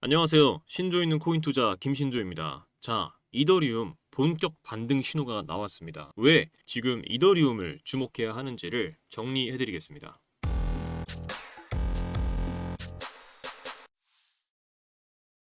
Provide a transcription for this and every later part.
안녕하세요. 신조 있는 코인 투자 김신조입니다. 자, 이더리움 본격 반등 신호가 나왔습니다. 왜 지금 이더리움을 주목해야 하는지를 정리해 드리겠습니다.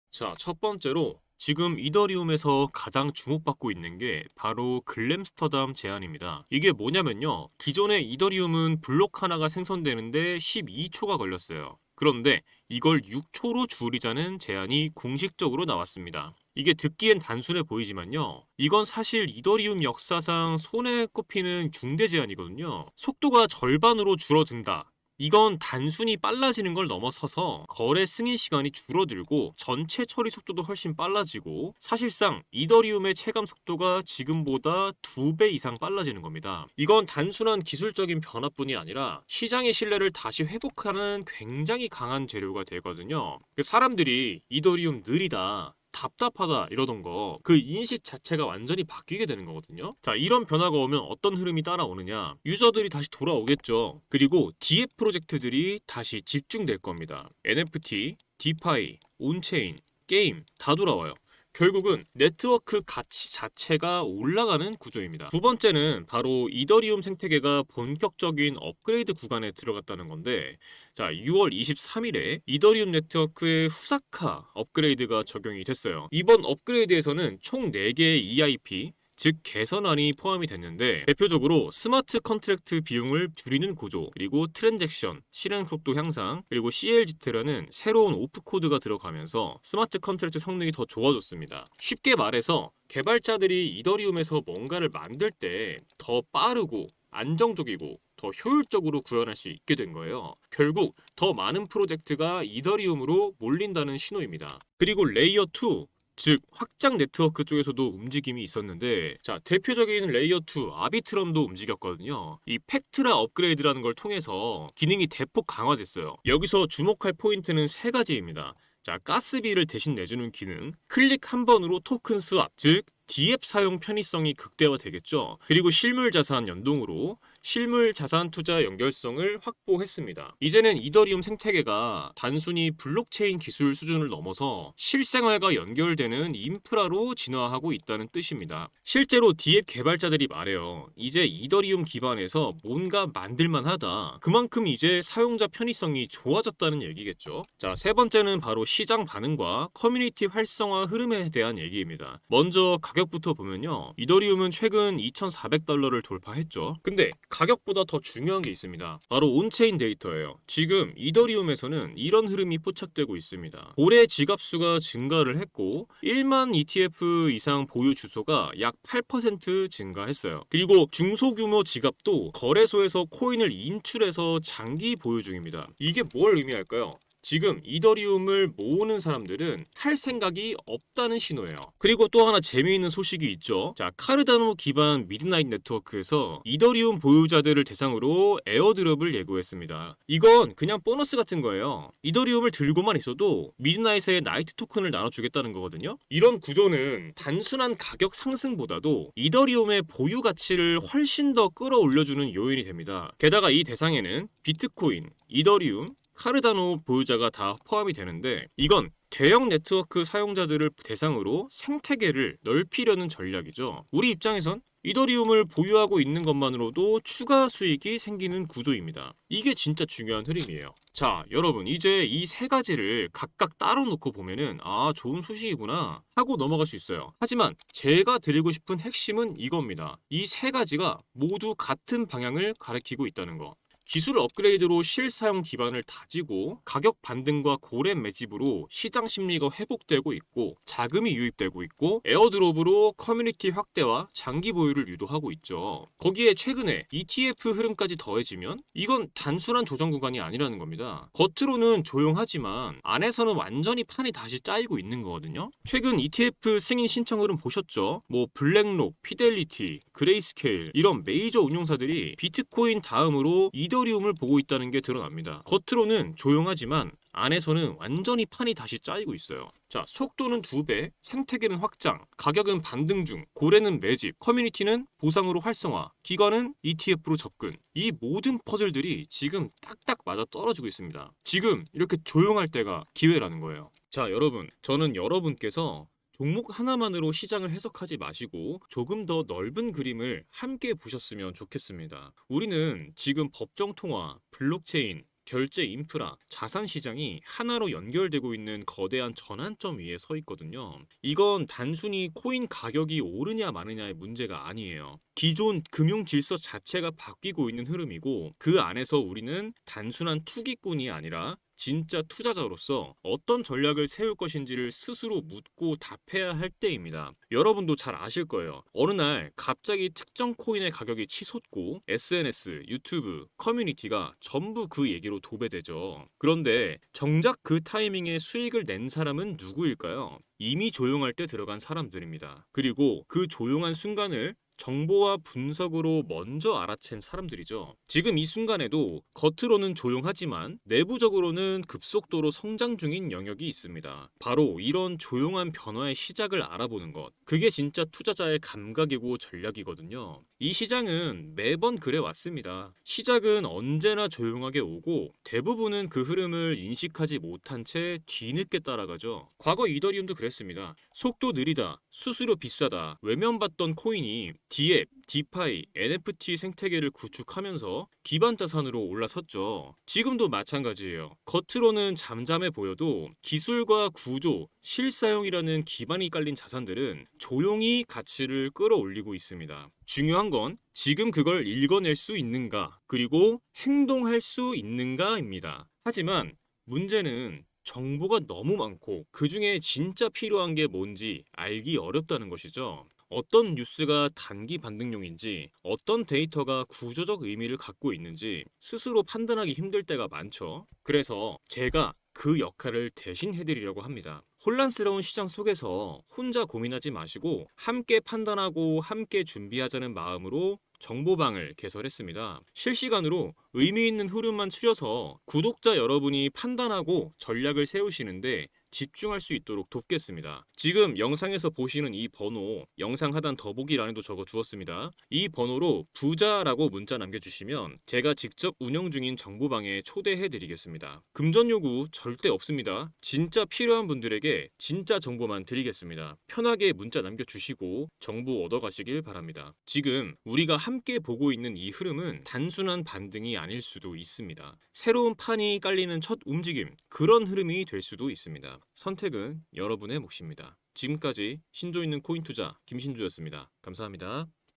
자, 첫 번째로 지금 이더리움에서 가장 주목받고 있는 게 바로 글램스터담 제안입니다. 이게 뭐냐면요. 기존의 이더리움은 블록 하나가 생성되는데 12초가 걸렸어요. 그런데 이걸 6초로 줄이자는 제안이 공식적으로 나왔습니다. 이게 듣기엔 단순해 보이지만요. 이건 사실 이더리움 역사상 손에 꼽히는 중대 제안이거든요. 속도가 절반으로 줄어든다. 이건 단순히 빨라지는 걸 넘어서서 거래 승인 시간이 줄어들고 전체 처리 속도도 훨씬 빨라지고 사실상 이더리움의 체감 속도가 지금보다 두배 이상 빨라지는 겁니다. 이건 단순한 기술적인 변화뿐이 아니라 시장의 신뢰를 다시 회복하는 굉장히 강한 재료가 되거든요. 그 사람들이 이더리움 느리다. 답답하다 이러던 거 그 인식 자체가 완전히 바뀌게 되는 거거든요. 자 이런 변화가 오면 어떤 흐름이 따라오느냐 유저들이 다시 돌아오겠죠. 그리고 DF 프로젝트들이 다시 집중될 겁니다. NFT, 디파이, 온체인, 게임 다 돌아와요. 결국은 네트워크 가치 자체가 올라가는 구조입니다. 두 번째는 바로 이더리움 생태계가 본격적인 업그레이드 구간에 들어갔다는 건데 자, 6월 23일에 이더리움 네트워크의 후사카 업그레이드가 적용이 됐어요. 이번 업그레이드에서는 총 4개의 EIP 즉 개선안이 포함이 됐는데 대표적으로 스마트 컨트랙트 비용을 줄이는 구조 그리고 트랜잭션 실행 속도 향상 그리고 CLGT라는 새로운 오프 코드가 들어가면서 스마트 컨트랙트 성능이 더 좋아졌습니다. 쉽게 말해서 개발자들이 이더리움에서 뭔가를 만들 때 더 빠르고 안정적이고 더 효율적으로 구현할 수 있게 된 거예요. 결국 더 많은 프로젝트가 이더리움으로 몰린다는 신호입니다. 그리고 레이어 2 즉 확장 네트워크 쪽에서도 움직임이 있었는데 자 대표적인 레이어 2 아비트럼도 움직였거든요. 이 팩트라 업그레이드라는 걸 통해서 기능이 대폭 강화됐어요. 여기서 주목할 포인트는 세 가지입니다. 자 가스비를 대신 내주는 기능, 클릭 한 번으로 토큰 스왑, 즉 DF 사용 편의성이 극대화되겠죠. 그리고 실물 자산 연동으로 실물 자산 투자 연결성을 확보했습니다. 이제는 이더리움 생태계가 단순히 블록체인 기술 수준을 넘어서 실생활과 연결되는 인프라로 진화하고 있다는 뜻입니다. 실제로 DF 개발자들이 말해요. 이제 이더리움 기반에서 뭔가 만들만 하다. 그만큼 이제 사용자 편의성이 좋아졌다는 얘기겠죠. 자, 세 번째는 바로 시장 반응과 커뮤니티 활성화 흐름에 대한 얘기입니다. 먼저 가격부터 보면요. 이더리움은 최근 2,400달러를 돌파했죠. 근데 가격보다 더 중요한 게 있습니다. 바로 온체인 데이터예요. 지금 이더리움에서는 이런 흐름이 포착되고 있습니다. 올해 지갑수가 증가를 했고 1만 ETF 이상 보유 주소가 약 8% 증가했어요. 그리고 중소규모 지갑도 거래소에서 코인을 인출해서 장기 보유 중입니다. 이게 뭘 의미할까요? 지금 이더리움을 모으는 사람들은 할 생각이 없다는 신호예요. 그리고 또 하나 재미있는 소식이 있죠. 자, 카르다노 기반 미드나잇 네트워크에서 이더리움 보유자들을 대상으로 에어드롭을 예고했습니다. 이건 그냥 보너스 같은 거예요. 이더리움을 들고만 있어도 미드나잇의 나이트 토큰을 나눠주겠다는 거거든요. 이런 구조는 단순한 가격 상승보다도 이더리움의 보유 가치를 훨씬 더 끌어올려주는 요인이 됩니다. 게다가 이 대상에는 비트코인, 이더리움, 카르다노 보유자가 다 포함이 되는데 이건 대형 네트워크 사용자들을 대상으로 생태계를 넓히려는 전략이죠. 우리 입장에선 이더리움을 보유하고 있는 것만으로도 추가 수익이 생기는 구조입니다. 이게 진짜 중요한 흐름이에요. 자, 여러분, 이제 이 세 가지를 각각 따로 놓고 보면은, 아, 좋은 소식이구나 하고 넘어갈 수 있어요. 하지만 제가 드리고 싶은 핵심은 이겁니다. 이 세 가지가 모두 같은 방향을 가리키고 있다는 거. 기술 업그레이드로 실사용 기반을 다지고 가격 반등과 고렘 매집으로 시장 심리가 회복되고 있고 자금이 유입되고 있고 에어드롭으로 커뮤니티 확대와 장기 보유를 유도하고 있죠. 거기에 최근에 ETF 흐름까지 더해지면 이건 단순한 조정 구간이 아니라는 겁니다. 겉으로는 조용하지만 안에서는 완전히 판이 다시 짜이고 있는 거거든요. 최근 ETF 승인 신청 흐름 보셨죠? 뭐 블랙록, 피델리티, 그레이스케일 이런 메이저 운용사들이 비트코인 다음으로 이더 리움을 보고 있다는 게 드러납니다. 겉으로는 조용하지만 안에서는 완전히 판이 다시 짜이고 있어요. 자, 속도는 2배, 생태계는 확장, 가격은 반등 중, 고래는 매집, 커뮤니티는 보상으로 활성화, 기관은 ETF로 접근. 이 모든 퍼즐들이 지금 딱딱 맞아 떨어지고 있습니다. 지금 이렇게 조용할 때가 기회라는 거예요. 자, 여러분, 저는 여러분께서 종목 하나만으로 시장을 해석하지 마시고 조금 더 넓은 그림을 함께 보셨으면 좋겠습니다. 우리는 지금 법정 통화, 블록체인, 결제 인프라, 자산 시장이 하나로 연결되고 있는 거대한 전환점 위에 서 있거든요. 이건 단순히 코인 가격이 오르냐 마느냐의 문제가 아니에요. 기존 금융 질서 자체가 바뀌고 있는 흐름이고 그 안에서 우리는 단순한 투기꾼이 아니라 진짜 투자자로서 어떤 전략을 세울 것인지를 스스로 묻고 답해야 할 때입니다. 여러분도 잘 아실 거예요. 어느 날 갑자기 특정 코인의 가격이 치솟고 SNS, 유튜브, 커뮤니티가 전부 그 얘기로 도배되죠. 그런데 정작 그 타이밍에 수익을 낸 사람은 누구일까요? 이미 조용할 때 들어간 사람들입니다. 그리고 그 조용한 순간을 정보와 분석으로 먼저 알아챈 사람들이죠. 지금 이 순간에도 겉으로는 조용하지만 내부적으로는 급속도로 성장 중인 영역이 있습니다. 바로 이런 조용한 변화의 시작을 알아보는 것. 그게 진짜 투자자의 감각이고 전략이거든요. 이 시장은 매번 그래 왔습니다. 시작은 언제나 조용하게 오고 대부분은 그 흐름을 인식하지 못한 채 뒤늦게 따라가죠. 과거 이더리움도 그랬습니다. 속도 느리다, 수수료 비싸다, 외면받던 코인이 디앱, 디파이, NFT 생태계를 구축하면서 기반 자산으로 올라섰죠. 지금도 마찬가지예요. 겉으로는 잠잠해 보여도 기술과 구조, 실사용이라는 기반이 깔린 자산들은 조용히 가치를 끌어올리고 있습니다. 중요한 건 지금 그걸 읽어낼 수 있는가, 그리고 행동할 수 있는가입니다. 하지만 문제는 정보가 너무 많고 그 중에 진짜 필요한 게 뭔지 알기 어렵다는 것이죠. 어떤 뉴스가 단기 반등용인지, 어떤 데이터가 구조적 의미를 갖고 있는지 스스로 판단하기 힘들 때가 많죠. 그래서 제가 그 역할을 대신 해드리려고 합니다. 혼란스러운 시장 속에서 혼자 고민하지 마시고 함께 판단하고 함께 준비하자는 마음으로 정보방을 개설했습니다. 실시간으로 의미 있는 흐름만 추려서 구독자 여러분이 판단하고 전략을 세우시는데 집중할 수 있도록 돕겠습니다. 지금 영상에서 보시는 이 번호 영상 하단 더보기란에도 적어 두었습니다. 이 번호로 부자라고 문자 남겨주시면 제가 직접 운영 중인 정보방에 초대해 드리겠습니다. 금전 요구 절대 없습니다. 진짜 필요한 분들에게 진짜 정보만 드리겠습니다. 편하게 문자 남겨주시고 정보 얻어가시길 바랍니다. 지금 우리가 함께 보고 있는 이 흐름은 단순한 반등이 아닐 수도 있습니다. 새로운 판이 깔리는 첫 움직임 그런 흐름이 될 수도 있습니다. 선택은 여러분의 몫입니다. 지금까지 신조 있는 코인 투자 김신조였습니다. 감사합니다.